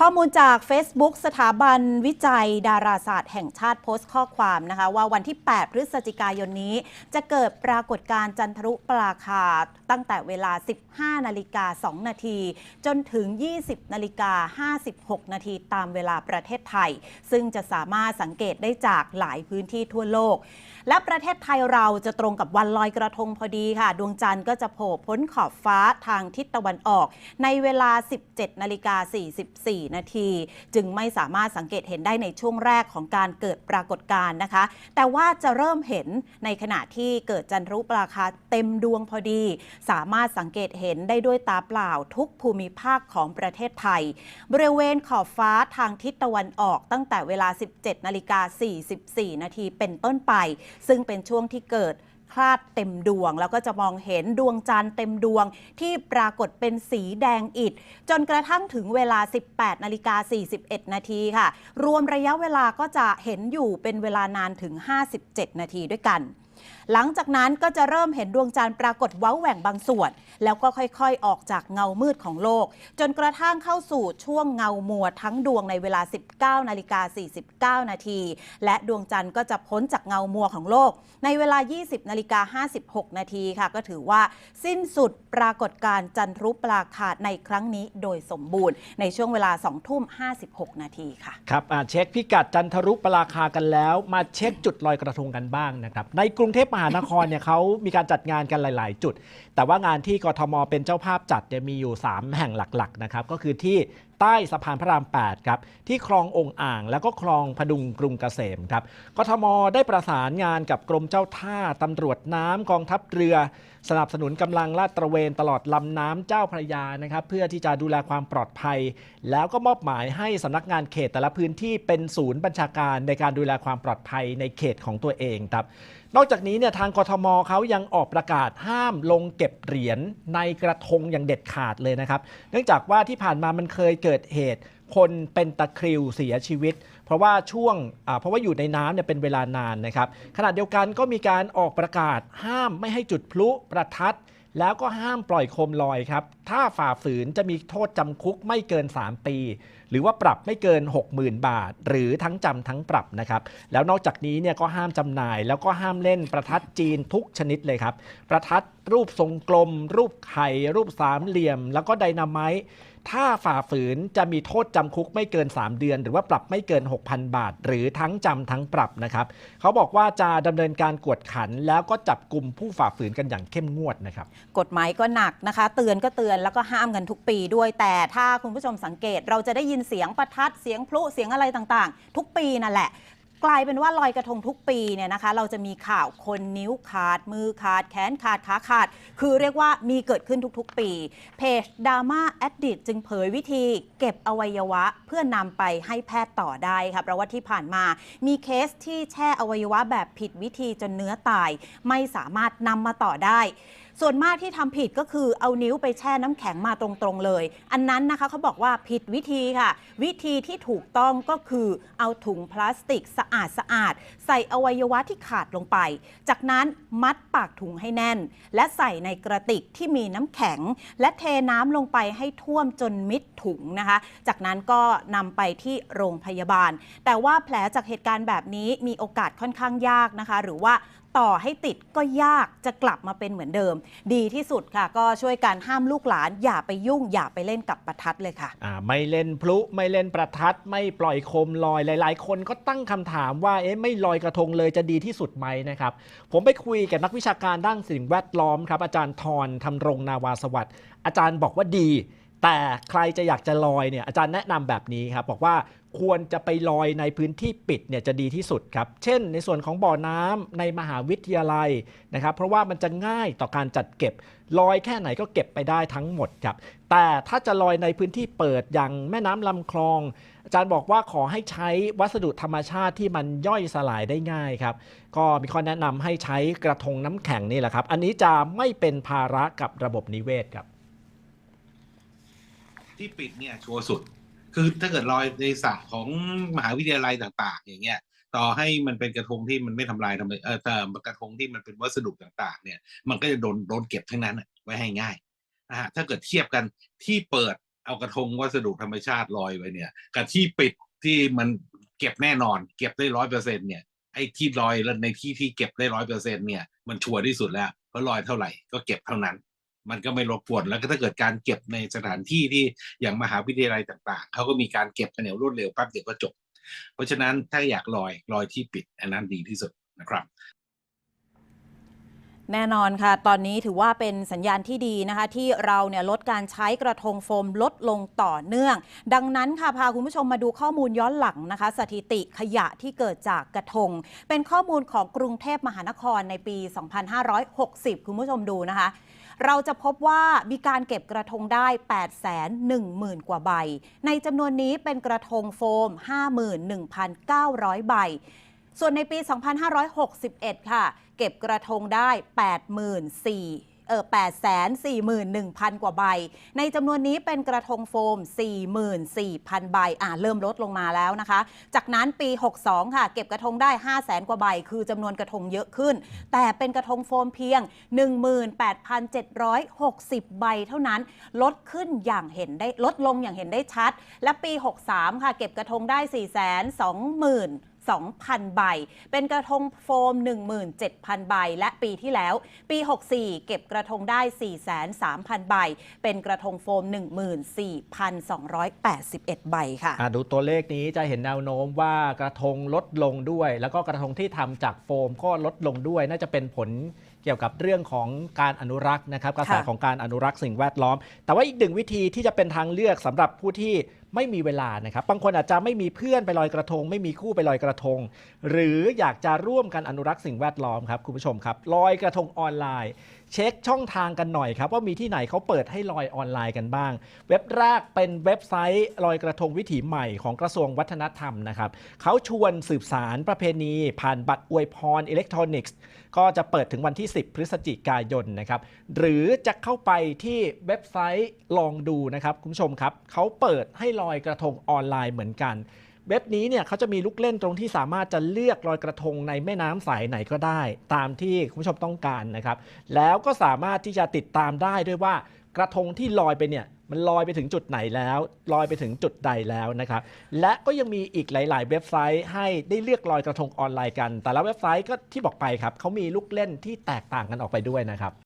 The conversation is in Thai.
ข้อมูลจาก Facebook สถาบันวิจัยดาราศาสตร์แห่งชาติโพสต์ข้อความนะคะ ว่าวันที่ 8 พฤศจิกายนนี้ จะเกิดปรากฏการณ์จันทรุปราคาตั้งแต่เวลา 15 นาฬิกา 2 นาที จนถึง 20 นาฬิกา 56 นาทีตามเวลาประเทศไทย ซึ่งจะสามารถสังเกตได้จากหลายพื้นที่ทั่วโลก และประเทศไทยเราจะตรงกับวันลอยกระทงพอดีค่ะ ดวงจันทร์ก็จะโผล่พ้นขอบฟ้าทางทิศตะวันออก ในเวลา 17 นาฬิกา 44 นาที จึงไม่สามารถสังเกตเห็นได้ในช่วงแรกของการเกิดปรากฏการณ์นะคะ แต่ว่าจะเริ่มเห็นในขณะที่เกิดจันทรุปราคาเต็มดวงพอดีสามารถสังเกตเห็นได้ด้วยตาเปล่าทุกภูมิภาคของประเทศไทย บริเวณขอบฟ้าทางทิศตะวันออกตั้งแต่เวลา 17นาฬิกา44 นาทีเป็นต้นไป ซึ่งเป็นช่วงที่เกิดคลาดเต็มดวง แล้วก็จะมองเห็นดวงจันทร์เต็มดวงที่ปรากฏเป็นสีแดงอิฐจนกระทั่งถึงเวลา 18นาฬิกา41 นาทีค่ะ รวมระยะเวลาก็จะเห็นอยู่เป็นเวลานานถึง 57 นาทีด้วยกัน หลังจากนั้นก็จะเริ่มเห็นดวงจันทร์ปรากฏเว้าแหว่งบางส่วน แล้วก็ค่อยๆ ออกจากเงามืดของโลก จนกระทั่งเข้าสู่ช่วงเงามัวทั้งดวงในเวลา 19นาฬิกา49 นาที และดวงจันทร์ก็จะพ้นจากเงามัวของโลก ในเวลา 20นาฬิกา56 นาทีค่ะ ก็ถือว่าสิ้นสุดปรากฏการจันทรุปราคาในครั้งนี้โดยสมบูรณ์ ในช่วงเวลา2ทุ่ม 56 นาทีค่ะ ครับเช็คพิกัดจันทรุปราคากันแล้ว มาเช็คจุดลอยกระทงกันบ้างนะครับ ในกรุงเทพมหานครเนี่ยเขามีการจัดงานกันหลาย ๆ จุด แต่ว่างานที่กทมเป็นเจ้าภาพจัดเนี่ยมีอยู่ 3 แห่งหลัก ๆ นะครับ ก็คือที่ใต้สะพานพระราม 8 ครับ ที่คลององอ่าง แล้วก็คลองพดุงกรุงเกษมครับกทมได้ประสานงานกับกรมเจ้าท่าตำรวจน้ำกองทัพเรือ สนับสนุนกำลังลาดตระเวนตลอดลำน้ำเจ้าพระยานะครับ เพื่อที่จะดูแลความปลอดภัย แล้วก็มอบหมายให้สำนักงานเขตแต่ละพื้นที่เป็นศูนย์บัญชาการในการดูแลความปลอดภัยในเขตของตัวเองครับ นอกจากนี้เนี่ยทางกทมเขายังออกประกาศห้ามลงเก็บเหรียญในกระทงอย่างเด็ดขาดเลยนะครับ เนื่องจากว่าที่ผ่านมามันเคยเกิดเหตุ คนเป็นตะคริวเสียชีวิต เพราะว่าช่วงเพราะว่าอยู่ในน้ำเนี่ยเป็นเวลานานนะครับขณะเดียวกันก็มีการออกประกาศห้ามไม่ให้จุดพลุประทัด แล้วก็ห้ามปล่อยโคมลอยครับ ถ้าฝ่าฝืนจะมีโทษจำคุกไม่เกิน 3 ปี หรือว่าปรับไม่เกิน 60,000 บาท หรือทั้งจำทั้งปรับนะครับ แล้วนอกจากนี้เนี่ยก็ห้ามจำหน่าย แล้วก็ห้ามเล่นประทัดจีนทุกชนิดเลยครับ ประทัดรูปทรงกลม รูปไข่รูปสามเหลี่ยม แล้วก็ไดนาไมต์ ถ้าฝ่าฝืนจะมีโทษจำคุกไม่เกิน 3 เดือน หรือว่าปรับไม่เกิน 6,000 บาท หรือทั้งจำทั้งปรับนะครับเขาบอกว่าจะดำเนินการกวดขัน แล้วก็จับกลุ่มผู้ฝ่าฝืนกันอย่างเข้มงวดนะครับกฎหมายก็หนักนะคะ เตือนก็เตือนแล้วก็ห้ามกันทุกปีด้วย แต่ถ้าคุณผู้ชมสังเกตเราจะได้ยินเสียงประทัดเสียงพลุเสียงอะไรต่างๆ ทุกปีนั่นแหละ กลายเป็นว่าลอยกระทงทุกปีเนี่ยนะคะ เราจะมีข่าวคนนิ้วขาด มือขาด แขนขาดขาขาด คือเรียกว่ามีเกิดขึ้นทุกๆ ปี เพจดราม่าแอดดิจึงเผยวิธีเก็บอวัยวะเพื่อนำไปให้แพทย์ต่อได้ค่ะเพราะว่าที่ผ่านมา มีเคสที่แช่อวัยวะแบบผิดวิธีจนเนื้อตาย ไม่สามารถนำมาต่อได้ ส่วนมากที่ทำผิดก็คือเอานิ้วไปแช่น้ำแข็งมาตรงๆเลย อันนั้นนะคะเขาบอกว่าผิดวิธีค่ะ วิธีที่ถูกต้องก็คือเอาถุงพลาสติกสะอาดสะอาดๆใส่อวัยวะที่ขาดลงไป จากนั้นมัดปากถุงให้แน่น และใส่ในกระติกที่มีน้ำแข็ง และเทน้ำลงไปให้ท่วมจนมิดถุงนะคะ จากนั้นก็นำไปที่โรงพยาบาล แต่ว่าแผลจากเหตุการณ์แบบนี้มีโอกาสค่อนข้างยากนะคะ หรือว่า ต่อให้ติดก็ยากจะกลับมาเป็นเหมือนเดิม ดีที่สุดค่ะ ก็ช่วยการห้ามลูกหลาน อย่าไปยุ่ง อย่าไปเล่นกับประทัดเลยค่ะ อ่าไม่เล่นพลุไม่เล่นประทัด ไม่ปล่อยโคมลอยหลาย ๆ คนก็ตั้งคำถามว่าเอ๊ะไม่ลอยกระทงเลยจะดีที่สุดไหมนะครับ ผมไปคุยกับนักวิชาการด้านสิ่งแวดล้อมครับอาจารย์ทรทำรงนาวาสวัสดิ์อาจารย์บอกว่าดี แต่ใครจะอยากจะลอยเนี่ยอาจารย์แนะนำแบบนี้ครับบอกว่าควรจะไปลอยในพื้นที่ปิดเนี่ยจะดีที่สุดครับ เช่น ในส่วนของบ่อน้ำในมหาวิทยาลัยนะครับ เพราะว่ามันจะง่ายต่อการจัดเก็บ ลอยแค่ไหนก็เก็บไปได้ทั้งหมดครับ แต่ถ้าจะลอยในพื้นที่เปิดอย่างแม่น้ำลำคลอง อาจารย์บอกว่าขอให้ใช้วัสดุธรรมชาติที่มันย่อยสลายได้ง่ายครับ ก็มีข้อแนะนำให้ใช้กระทงน้ำแข็งนี่แหละครับ อันนี้จะไม่เป็นภาระกับระบบนิเวศครับ ที่ปิดเนี่ยชัวร์สุด คือถ้าเกิดลอยในสระของมหาวิทยาลัยต่าง ๆ อย่างเงี้ย ต่อให้มันเป็นกระทงที่มันไม่ทำลายทำไมเออแต่กระทงที่มันเป็นวัสดุต่าง ๆ เนี่ย มันก็จะโดนโดนเก็บทั้งนั้นไว้ให้ง่ายนะฮะถ้าเกิดเทียบกันที่เปิดเอากระทงวัสดุธรรมชาติลอยไว้เนี่ย กับที่ปิดที่มันเก็บแน่นอน เก็บได้ร้อยเปอร์เซ็นเนี่ยไอ้ที่ลอยแล้วในที่ที่เก็บได้ร้อยเปอร์เซ็นเนี่ยมันชัวร์ที่สุดแล้วเพราะลอยเท่าไหร่ก็เก็บเท่านั้น มันก็ไม่รบกวนแล้วก็ถ้าเกิดการเก็บในสถานที่ที่อย่างมหาวิทยาลัยต่างๆเขาก็มีการเก็บกันอย่างรวดเร็วแป๊บเดียวก็จบ เพราะฉะนั้นถ้าอยากลอยลอยที่ปิดอันนั้นดีที่สุดนะครับแน่นอนค่ะ ตอนนี้ถือว่าเป็นสัญญาณที่ดีนะคะ ที่เราเนี่ยลดการใช้กระทงโฟมลดลงต่อเนื่อง ดังนั้นค่ะ พาคุณผู้ชมมาดูข้อมูลย้อนหลังนะคะ สถิติขยะที่เกิดจากกระทง เป็นข้อมูลของกรุงเทพมหานครในปี 2560 คุณผู้ชมดูนะคะ เราจะพบว่ามีการเก็บกระทงได้ 8 1 0 0 0 0 กว่าใบ ในจำนวนนี้เป็นกระทงโฟม 51,900 ใบ ส่วนในปี 2561 ค่ะ เก็บกระทงได้ 84,000 เออ841,000 กว่าใบ ในจำนวนนี้เป็นกระทงโฟม 44,000 ใบอ่าเริ่มลดลงมาแล้วนะคะ จากนั้นปี 62 ค่ะ เก็บกระทงได้ 500,000กว่าใบ คือจำนวนกระทงเยอะขึ้น แต่เป็นกระทงโฟมเพียง 18,760 ใบเท่านั้น ลดขึ้นอย่างเห็นได้ลดลงอย่างเห็นได้ชัด และปี 63 ค่ะ เก็บกระทงได้ 420,000 2,000 ใบ เป็นกระทงโฟม 17,000 ใบ และปีที่แล้ว ปี 64 เก็บกระทงได้ 43,000 ใบ เป็นกระทงโฟม 14,281 ใบค่ะะดูตัวเลขนี้จะเห็นแนวโน้มว่ากระทงลดลงด้วย แล้วก็กระทงที่ทำจากโฟมก็ลดลงด้วย น่าจะเป็นผล เกี่ยวกับเรื่องของการอนุรักษ์นะครับกระแสค่ะ ของการอนุรักษ์สิ่งแวดล้อม แต่ว่าอีกหนึ่งวิธีที่จะเป็นทางเลือกสำหรับผู้ที่ไม่มีเวลานะครับ บางคนอาจจะไม่มีเพื่อนไปลอยกระทง ไม่มีคู่ไปลอยกระทง หรืออยากจะร่วมกันอนุรักษ์สิ่งแวดล้อมครับคุณผู้ชมครับลอยกระทงออนไลน์ เช็คช่องทางกันหน่อยครับ ว่ามีที่ไหนเขาเปิดให้ลอยออนไลน์กันบ้าง เว็บแรกเป็นเว็บไซต์ลอยกระทงวิถีใหม่ของกระทรวงวัฒนธรรมนะครับเขาชวนสืบสารประเพณี ผ่านบัตรอวยพรอิเล็กทรอนิกส์ ก็จะเปิดถึงวันที่ 10 พฤศจิกายนนะครับหรือจะเข้าไปที่เว็บไซต์ลองดูนะครับคุณผู้ชมครับเขาเปิดให้ลอยกระทงออนไลน์เหมือนกัน เว็บนี้เนี่ยเขาจะมีลูกเล่นตรงที่สามารถจะเลือกลอยกระทงในแม่น้ำสายไหนก็ได้ ตามที่คุณผู้ชมต้องการนะครับ แล้วก็สามารถที่จะติดตามได้ด้วยว่ากระทงที่ลอยไปเนี่ยมันลอยไปถึงจุดไหนแล้วลอยไปถึงจุดใดแล้วนะครับ และก็ยังมีอีกหลาย ๆ เว็บไซต์ให้ได้เลือกลอยกระทงออนไลน์กัน แต่ละเว็บไซต์ก็ที่บอกไปครับเขามีลูกเล่นที่แตกต่างกันออกไปด้วยนะครับ